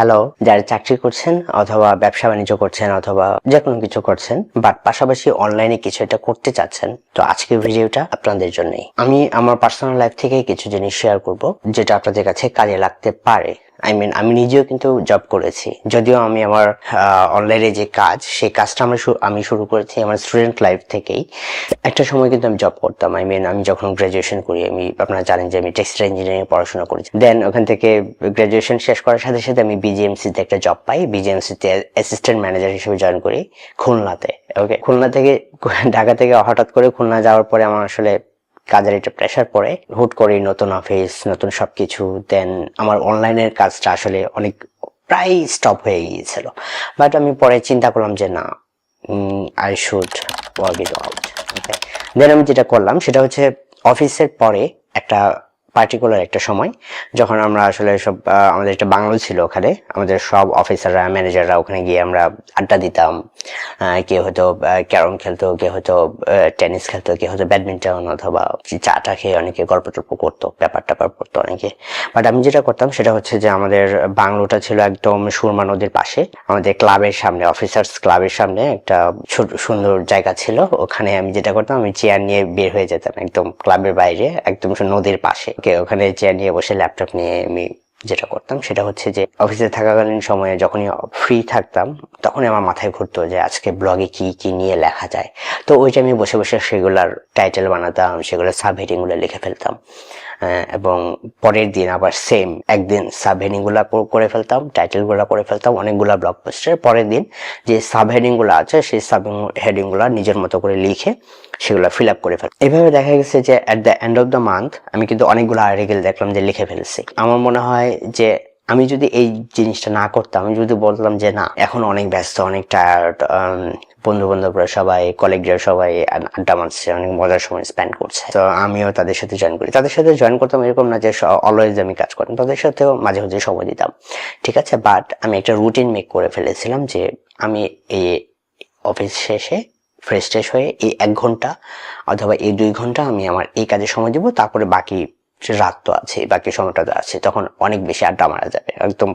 Hello যারা চাকরি করছেন অথবা ব্যবসা বাণিজ্য করছেন অথবা যে কোনো কিছু করছেন বাট পাশাপাশি অনলাইনে কিছু এটা করতে চাচ্ছেন, তো আজকের ভিডিওটা আপনাদের জন্যই। আমি আমার পার্সোনাল লাইফ থেকে কিছু জিনিস শেয়ার করব, যেটা আপনাদের কাছে কাজে লাগতে পারে। আই মিন আমি নিজেও কিন্তু জব করেছি। যদিও আমি আমার অনলাইনে যে কাজ, সেই কাজটা আমি আমি শুরু করেছি আমার স্টুডেন্ট লাইফ থেকেই। একটা সময় কিন্তু আমি জব করতাম। আই মিন আমি যখন গ্রাজুয়েশন করি, আমি, আপনারা জানেন যে আমি টেক্সটাইল ইঞ্জিনিয়ারিং পড়াশোনা করেছি। দেন ওখান থেকে গ্রাজুয়েশন শেষ করার সাথে সাথে আমি বিজিএমসিতে একটা জব পাই। বিজিএমসিতে অ্যাসিস্ট্যান্ট ম্যানেজার হিসেবে জয়েন করি খুলনাতে। ওকে খুলনা থেকে, ঢাকা থেকে হঠাৎ করে খুলনা যাওয়ার পরে আমার আসলে কাজের একটা প্রেশার পড়ে, হুট করে নতুন অফিস নতুন সবকিছু দেন আমার অনলাইনের কাজটা আসলে অনেক, প্রায় স্টপ হয়ে গিয়েছিল। বাট আমি পরে চিন্তা করলাম যে না I should work it out then আমি যেটা করলাম, সেটা হচ্ছে অফিসের পরে একটা পার্টিকুলার একটা সময়, যখন আমরা আসলে সব আমাদের একটা বাংলো ছিল ওখানে, আমাদের সব অফিসাররা ম্যানেজাররা ওখানে গিয়ে আমরা আড্ডা দিতাম। কেউ হয়তো ক্যারম খেলতো কেউ হয়তো টেনিস খেলতো কেউ হয়তো ব্যাডমিন্টন অথবা চাটা খেয়ে অনেকে গল্প টল্প করতো ব্যাপার ট্যাপার পড়তো অনেকে। বাট আমি যেটা করতাম সেটা হচ্ছে যে আমাদের বাংলোটা ছিল একদম সুরমা নদীর পাশে। আমাদের ক্লাবের সামনে অফিসার্স ক্লাবের সামনে একটা সুন্দর জায়গা ছিল। ওখানে আমি যেটা করতাম, আমি চেয়ার নিয়ে বের হয়ে যেতাম একদম ক্লাবের বাইরে, একদম নদীর পাশে। Okay, ওখানে চেয়ার নিয়ে বসে ল্যাপটপ নিয়ে আমি যেটা করতাম সেটা হচ্ছে যে অফিসে থাকাকালীন সময়ে যখনই ফ্রি থাকতাম তখনই আমার মাথায় ঘুরতো যে আজকে ব্লগে কি কি নিয়ে লেখা যায়। তো ওইটা আমি বসে বসে সেগুলার টাইটেল বানাতাম সেগুলোর সাবগুলো লিখে ফেলতাম। এবং পরের দিন আবার সেম একদিন সাব হেডিংগুলা প- করে ফেলতাম টাইটেলগুলা করে ফেলতাম, অনেকগুলা ব্লগ পোস্টের পরের দিন যে সাব হেডিংগুলো আছে, সেই সাব হেডিংগুলা নিজের মতো করে লিখে সেগুলো ফিল আপ করে ফেল এভাবে দেখা গেছে যে at the end of the month আমি কিন্তু অনেকগুলো আর্টিকেল দেখলাম যে লিখে ফেলছি। আমার মনে হয় যে আমি যদি এই জিনিসটা না করতাম, আমি যদি বলতাম যে না, এখন অনেক ব্যস্ত, অনেক টায়ার্ড বন্ধু বান্ধবরা সবাই কলিগরা সবাই আড্ডা মারছে, অনেক মজার সময় স্পেন্ড করছে। তো আমিও তাদের সাথে জয়েন করি। তাদের সাথে জয়েন করতাম এরকম না যে অলওয়েজ আমি কাজ করতাম তাদের সাথেও মাঝে মাঝে সময় দিতাম। ঠিক আছে? বাট আমি একটা রুটিন মেক করে ফেলেছিলাম যে আমি এই অফিস শেষে ফ্রেশ ট্রেশ হয়ে এই এক ঘণ্টা অথবা এই দুই ঘণ্টা আমি আমার এই কাজে সময় দিব, তারপরে বাকি রাত তো আছে, বাকি সময়টা তো আছে, তখন অনেক বেশি আড্ডা মারা যাবে, একদম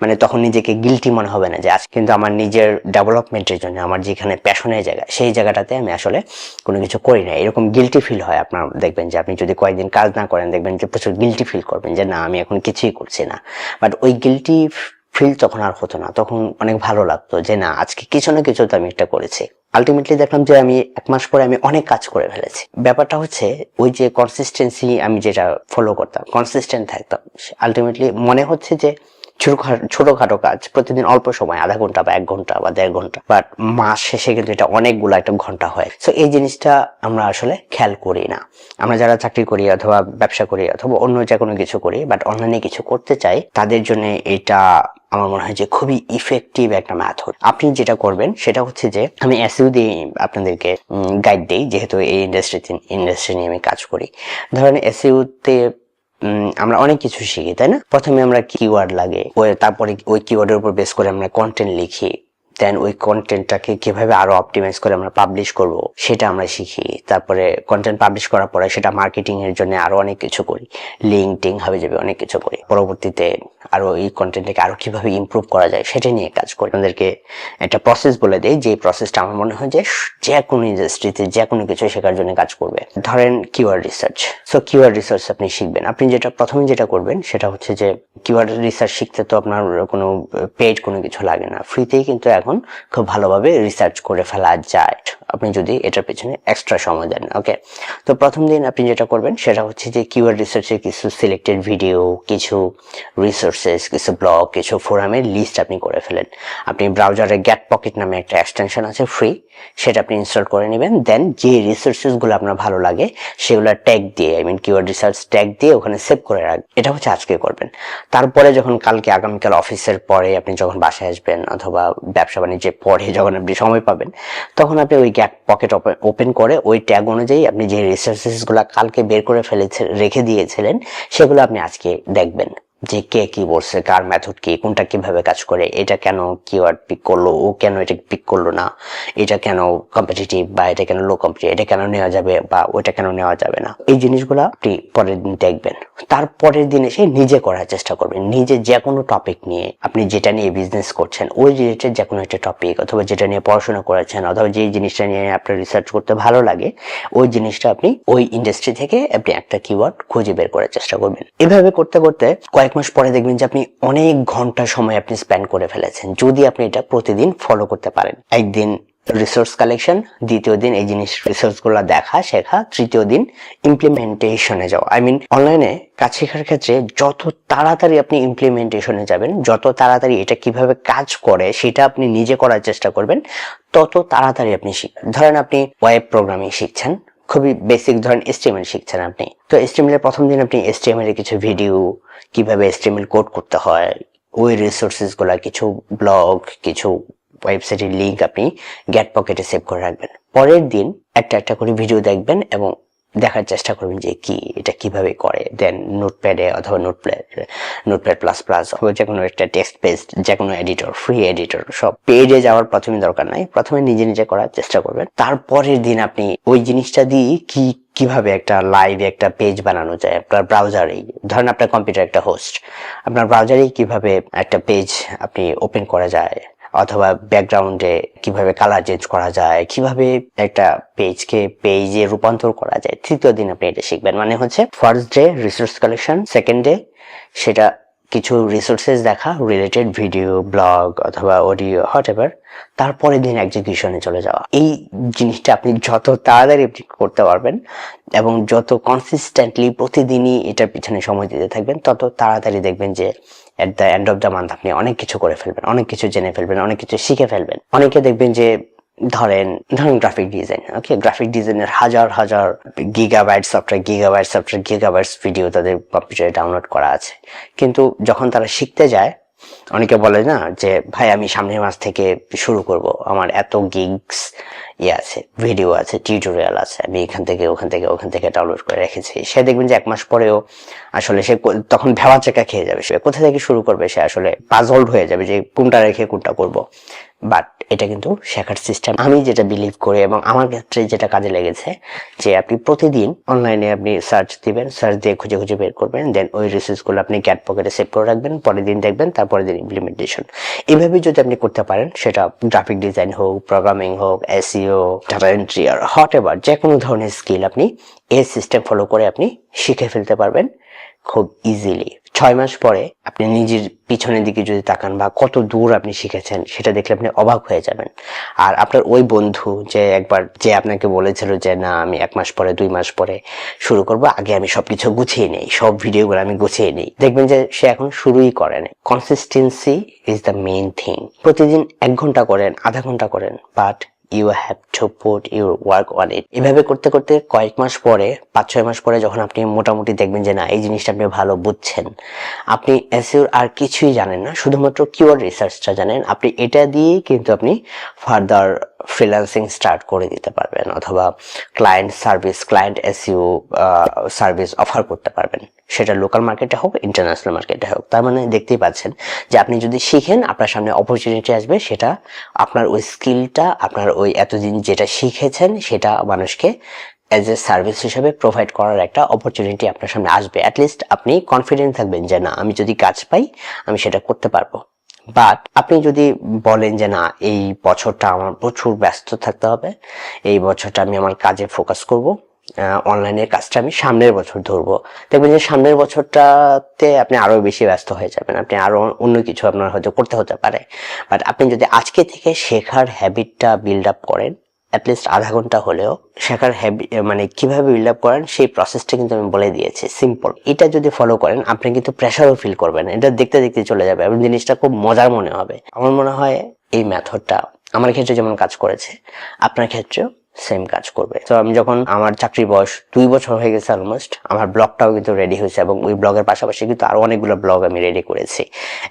মানে তখন নিজেকে গিলটি মনে হবে না যে আজ কিন্তু আমার নিজের ডেভেলপমেন্টের জন্য, আমার যেখানে প্যাশনের জায়গা, সেই জায়গাটাতে আমি আসলে কোনো কিছু করি না। এরকম গিলটি ফিল হয় আপনার, দেখবেন যে আপনি যদি কয়েকদিন কাজ না করেন, দেখবেন যে প্রচুর গিলটি ফিল করবেন যে না, আমি এখন কিছুই করছি না। বাট ওই গিলটি ফিল তখন আর হতো না, তখন অনেক ভালো লাগতো যে না, আজকে কিছু না কিছু তো আমি একটা করেছি। আলটিমেটলি দেখলাম যে আমি এক মাস পরে আমি অনেক কাজ করে ফেলেছি। ব্যাপারটা হচ্ছে, ওই যে কনসিস্টেন্সি আমি যেটা ফলো করতাম কনসিস্টেন্ট থাকতাম আলটিমেটলি মনে হচ্ছে যে ছোটখাটো কাজ, প্রতিদিন অল্প সময়, আধা ঘণ্টা বা এক ঘণ্টা বা দেড় ঘণ্টা বাট মাস শেষে কিন্তু এটা অনেকগুলো একটা ঘণ্টা হয়। সো এই জিনিসটা আমরা আসলে খেয়াল করি না। আমরা যারা চাকরি করি অথবা ব্যবসা করি অথবা অন্য যে কোনো কিছু করি বাট অনলাইনে কিছু করতে চাই, তাদের জন্য এটা আমার মনে হয় যে খুবই ইফেক্টিভ একটা ম্যাথড আপনি যেটা করবেন, সেটা হচ্ছে যে আমি এসইউ দিয়ে আপনাদেরকে গাইড দিই, যেহেতু এই ইন্ডাস্ট্রিতে ইন্ডাস্ট্রি নিয়ে আমি কাজ করি। ধরেন এসইউতে আমরা অনেক কিছু শিখি, তাই না? প্রথমে আমরা কিওয়ার্ড লাগে ওই তারপরে ওই কিওয়ার্ডের উপর বেস করে আমরা কন্টেন্ট লিখি। দেন ওই কন্টেন্টটাকে কীভাবে আরও অপটিমাইজ করে আমরা পাবলিশ করব, সেটা আমরা শিখি। তারপরে কন্টেন্ট পাবলিশ করার পরে সেটা মার্কেটিং এর জন্য আরও অনেক কিছু করি। লিঙ্ক টিং হবে যাবে, অনেক কিছু করি। পরবর্তীতে আরও এই কন্টেন্টটাকে আরও কীভাবে ইমপ্রুভ করা যায়, সেটা নিয়ে কাজ করি। আমাদেরকে একটা প্রসেস বলে দেয় যে প্রসেসটা আমার মনে হয় যে যে কোনো ইন্ডাস্ট্রিতে যে কোনো কিছু শেখার জন্য কাজ করবে। ধরেন keyword research so keyword research আপনি শিখবেন। আপনি যেটা প্রথমে যেটা করবেন, সেটা হচ্ছে যে কিওয়ার্ড রিসার্চ শিখতে তো আপনার কোনো পেড কোনো কিছু লাগে না। ফ্রিতেই কিন্তু এখন খুব ভালোভাবে রিসার্চ করে ফেলা যায়। আপনি যদি এটার পেছনে এক্সট্রা সময় দেন ওকে তো প্রথম দিন আপনি যেটা করবেন, সেটা হচ্ছে যে কিওয়ার্ড রিসার্চের কিছু সিলেক্টেড ভিডিও কিছু রিসোর্সেস কিছু ব্লগ কিছু ফোরামের লিস্ট আপনি করে ফেলেন। আপনি ব্রাউজারে গ্যাট পকেট নামে একটা এক্সটেনশন আছে ফ্রি সেটা আপনি ইনস্টল করে নেবেন। দেন যে রিসোর্সেসগুলো আপনার ভালো লাগে, সেগুলো ট্যাগ দিয়ে I mean keyword research tag দিয়ে ওখানে সেভ করে রাখবেন এটা হচ্ছে আজকে করবেন। তারপরে যখন কালকে, আগামীকাল অফিসের পরে আপনি যখন বাসায় আসবেন, অথবা ব্যবসা বাণিজ্যে পরে যখন আপনি সময় পাবেন, তখন আপনি ওই গ্যাপ পকেট ওপেন করে ওই ট্যাগ অনুযায়ী আপনি যে রিসোর্সেসগুলো কালকে বের করে ফেলেছে, রেখে দিয়েছিলেন, সেগুলো আপনি আজকে দেখবেন। যে কে কি বলছে, কার মেথড কি, কোনটা কীভাবে কাজ করে, এটা কেন কিওয়ার্ড পিক করল, ও কেন এটা পিক করল না, এটা কেন কম্পিটিটিভ বা এটা কেন লো কম্পিটিভ এটা কেন নেওয়া যাবে বা ওইটা কেন নেওয়া যাবে না। এই জিনিসগুলো আপনি পরের দিন দেখবেন। তারপরের দিন এসে নিজে করার চেষ্টা করবেন। নিজে যে কোনো টপিক নিয়ে আপনি যেটা নিয়ে বিজনেস করছেন, ওই রিলেটেড যে কোনো একটা টপিক অথবা যেটা নিয়ে পড়াশোনা করেছেন অথবা যে জিনিসটা নিয়ে আপনার রিসার্চ করতে ভালো লাগে, ওই জিনিসটা আপনি ওই ইন্ডাস্ট্রি থেকে আপনি একটা কিওয়ার্ড খুঁজে বের করার চেষ্টা করবেন। এভাবে করতে করতে কয়েক মাস পরে দেখবেন যে আপনি অনেক ঘণ্টা সময় আপনি স্পেন্ড করে ফেলেছেন। যদি আপনি এটা প্রতিদিন ফলো করতে পারেন। একদিন রিসোর্স কালেকশন দ্বিতীয় দিন এই জিনিস রিসোর্সগুলো দেখা, শেখা, তৃতীয় দিন ইমপ্লিমেন্টেশনে যাওয়া। আই মিন অনলাইনে কাজ শেখার ক্ষেত্রে যত তাড়াতাড়ি আপনি ইমপ্লিমেন্টেশনে যাবেন, যত তাড়াতাড়ি এটা কীভাবে কাজ করে সেটা আপনি নিজে করার চেষ্টা করবেন, তত তাড়াতাড়ি আপনি শিখবেন। ধরেন আপনি ওয়েব প্রোগ্রামিং শিখছেন খুবই বেসিক ধরেন এস্টিমেল শিখছেন আপনি। তো এস্টিমেলের প্রথম দিন আপনি এস্টিমেলের কিছু ভিডিও কীভাবে এস্টিমেল কোড করতে হয়, ওই রিসোর্সেসগুলো কিছু ব্লগ কিছু ওয়েবসাইটের লিঙ্ক আপনি গ্যাট পকেটে সেভ করে রাখবেন। পরের দিন একটা একটা করে ভিডিও দেখবেন এবং দেখার চেষ্টা করবেন যে কি এটা কীভাবে করে। দেন নোটপ্যাডে অথবা নোটপ্যাড নোটপ্যাড প্লাস প্লাস যে কোনো একটা টেক্সট পেজ যে কোনো এডিটর ফ্রি এডিটর সব পেজে যাওয়ার প্রথমে দরকার নাই। প্রথমে নিজে নিজে করার চেষ্টা করবেন। তারপরের দিন আপনি ওই জিনিসটা দিয়ে কি, কীভাবে একটা লাইভ একটা পেজ বানানো যায় আপনার ব্রাউজারেই ধরেন আপনার কম্পিউটার একটা হোস্ট আপনার ব্রাউজারেই কীভাবে একটা পেজ আপনি ওপেন করা যায়। অথবা ব্যাকগ্রাউন্ডে কীভাবে কালার চেঞ্জ করা যায়, কীভাবে একটা পেজকে পেজে রূপান্তর করা যায়, তৃতীয় দিন আপনি এটা শিখবেন। মানে হচ্ছে first day resource collection second day সেটা কিছু রিসোর্সেস দেখা রিলেটেড ভিডিও ব্লগ অথবা অডিও হট এভার তারপরের দিন এক্সিকিউশনে চলে যাওয়া। এই জিনিসটা আপনি যত তাড়াতাড়ি করতে পারবেন এবং যত কনসিস্টেন্টলি প্রতিদিনই এটার পিছনে সময় দিতে থাকবেন, তত তাড়াতাড়ি দেখবেন যে at the end of the month আপনি অনেক কিছু করে ফেলবেন, অনেক কিছু জেনে ফেলবেন, অনেক কিছু শিখে ফেলবেন। অনেকে দেখবেন যে ধরেন ধরেন গ্রাফিক ডিজাইন ওকে গ্রাফিক ডিজাইনের হাজার হাজার gigabyte software gigabyte software gigabytes video তাদের কম্পিউটারে ডাউনলোড করা আছে। কিন্তু যখন তারা শিখতে যায় অনেকে বলে না যে, ভাই, আমি সামনের মাস থেকে শুরু করব। আমার এত গিগস ইয়ে আছে ভিডিও আছে টিউটোরিয়াল আছে। আমি এখান থেকে, ওখান থেকে ওখান থেকে ডাউনলোড করে রেখেছি। সে দেখবেন যে এক মাস পরেও আসলে সে তখন ভেবা চেকা খেয়ে যাবে সে। কোথা থেকে শুরু করবে সে আসলে পাজলড হয়ে যাবে যে, কোনটা রেখে কোনটা করব? বাট এটা কিন্তু শেখার সিস্টেম আমি যেটা বিলিভ করি এবং আমার ক্ষেত্রে যেটা কাজে লেগেছে যে, আপনি প্রতিদিন অনলাইনে আপনি সার্চ দিবেন সার্চ দিয়ে খুঁজে খুঁজে বের করবেন। দেন ওই রিসোর্সগুলো আপনি ক্যাট পকেটে সেভ করে রাখবেন। পরের দিন দেখবেন, তারপরের দিন ইমপ্লিমেন্টেশন এভাবে যদি আপনি করতে পারেন, সেটা গ্রাফিক ডিজাইন হোক প্রোগ্রামিং হোক এসিও ডাটা এন্ট্রি আর হট এভার যে কোনো ধরনের স্কিল আপনি এই সিস্টেম ফলো করে আপনি শিখে ফেলতে পারবেন। খুব ইজিলি ছয় মাস পরে আপনি নিজের পিছনের দিকে যদি তাকান বা কত দূর আপনি শিখেছেন, সেটা দেখলে আপনি অবাক হয়ে যাবেন। আর আপনার ওই বন্ধু যে একবার যে আপনাকে বলেছিল যে, না, আমি এক মাস পরে, দুই মাস পরে শুরু করব, আগে আমি সবকিছু গুছিয়ে নেই, সব ভিডিওগুলো আমি গুছিয়ে নেই। দেখবেন যে সে এখন শুরুই করে consistency is the main thing প্রতিদিন এক ঘণ্টা করেন, আধা ঘণ্টা করেন but you have to put your work on it এভাবে করতে করতে কয়েক মাস পরে, পাঁচ ছয় মাস পরে যখন আপনি মোটামুটি দেখবেন যে না, এই জিনিসটা আপনি ভালো বুঝছেন, আপনি এসিওর আর কিছুই জানেন না, শুধুমাত্র কিওয়ার্ড রিসার্চটা জানেন। আপনি এটা দিয়েই কিন্তু আপনি ফার্দার ফ্রিল্যান্সিং স্টার্ট করে দিতে পারবেন অথবা client service client SEO service offer করতে পারবেন। সেটা লোকাল মার্কেটে হোক ইন্টারন্যাশনাল মার্কেটে হোক। তার মানে দেখতেই পাচ্ছেন যে আপনি যদি শিখেন, আপনার সামনে অপরচুনিটি আসবে, সেটা আপনার ওই স্কিলটা আপনার ওই এতদিন যেটা শিখেছেন, সেটা মানুষকে অ্যাজ এ সার্ভিস হিসেবে প্রোভাইড করার একটা অপরচুনিটি আপনার সামনে আসবে। অ্যাটলিস্ট আপনি কনফিডেন্ট থাকবেন যে, না, আমি যদি কাজ পাই, আমি সেটা করতে পারব। বাট আপনি যদি বলেন যে না, এই বছরটা আমার প্রচুর ব্যস্ত থাকতে হবে, এই বছরটা আমি আমার কাজে ফোকাস করব অনলাইনের কাজটা আমি সামনের বছর ধরবো, দেখবেন যে সামনের বছরটাতে আপনি আরও বেশি ব্যস্ত হয়ে যাবেন, আপনি আরও অন্য কিছু আপনার হয়তো করতে হতে পারে। বাট আপনি যদি আজকে থেকে শেখার হ্যাবিটটা বিল্ড আপ করেন অ্যাটলিস্ট আধা ঘণ্টা হলেও শেখার হ্যাবি মানে কীভাবে বিল্ড আপ করেন, সেই প্রসেসটা কিন্তু আমি বলে দিয়েছি। সিম্পল এটা যদি ফলো করেন, আপনি কিন্তু প্রেশারও ফিল করবেন। এটা দেখতে দেখতে চলে যাবে। এবং জিনিসটা খুব মজার মনে হবে। আমার মনে হয় এই মেথডটা আমার ক্ষেত্রে যেমন কাজ করেছে, আপনার ক্ষেত্রেও সেম কাজ করবে। তো আমি যখন আমার চাকরির বয়স দুই বছর হয়ে গেছে অলমোস্ট আমার ব্লগটাও কিন্তু রেডি হয়েছে এবং ওই ব্লগের পাশাপাশি কিন্তু আরও অনেকগুলো ব্লগ আমি রেডি করেছি।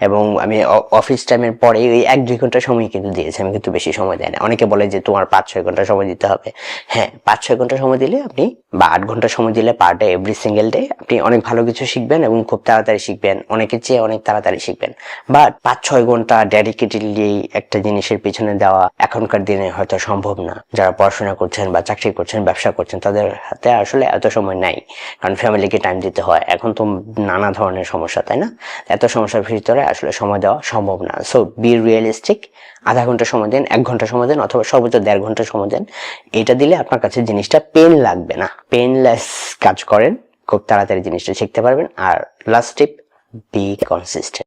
এবং আমি অফিস টাইমের পরে ওই এক দুই ঘণ্টা সময় কিন্তু দিয়েছি, আমি কিন্তু বেশি সময় দেয় না। অনেকে বলে যে, তোমার পাঁচ ছয় ঘণ্টা সময় দিতে হবে। হ্যাঁ পাঁচ ছয় ঘণ্টা সময় দিলে আপনি বা আট ঘণ্টা সময় দিলে per day every single day আপনি অনেক ভালো কিছু শিখবেন এবং খুব তাড়াতাড়ি শিখবেন। অনেকের চেয়ে অনেক তাড়াতাড়ি শিখবেন। বাট পাঁচ ছয় ঘণ্টা ডেডিকেটেডলি একটা জিনিসের পিছনে দেওয়া এখনকার দিনে হয়তো সম্ভব না। যারা পড়াশোনা করছেন বা চাকরি করছেন, ব্যবসা করছেন, তাদের হাতে আসলে এত সময় নাই। কারণ ফ্যামিলিকে টাইম দিতে হয়। এখন তো নানা ধরনের সমস্যা, তাই না? এত সমস্যার ভিতরে আসলে সময় দেওয়া সম্ভব না। সো বি রিয়েলিস্টিক আধা ঘণ্টা সময় দেন, এক ঘণ্টা সময় দেন, অথবা সর্বোচ্চ দেড় ঘণ্টা সময় দেন। এটা দিলে আপনার কাছে জিনিসটা পেন লাগবে না। পেনলেস কাজ করেন, খুব তাড়াতাড়ি জিনিসটা শিখতে পারবেন। আর লাস্ট টিপ বি কনসিস্টেন্ট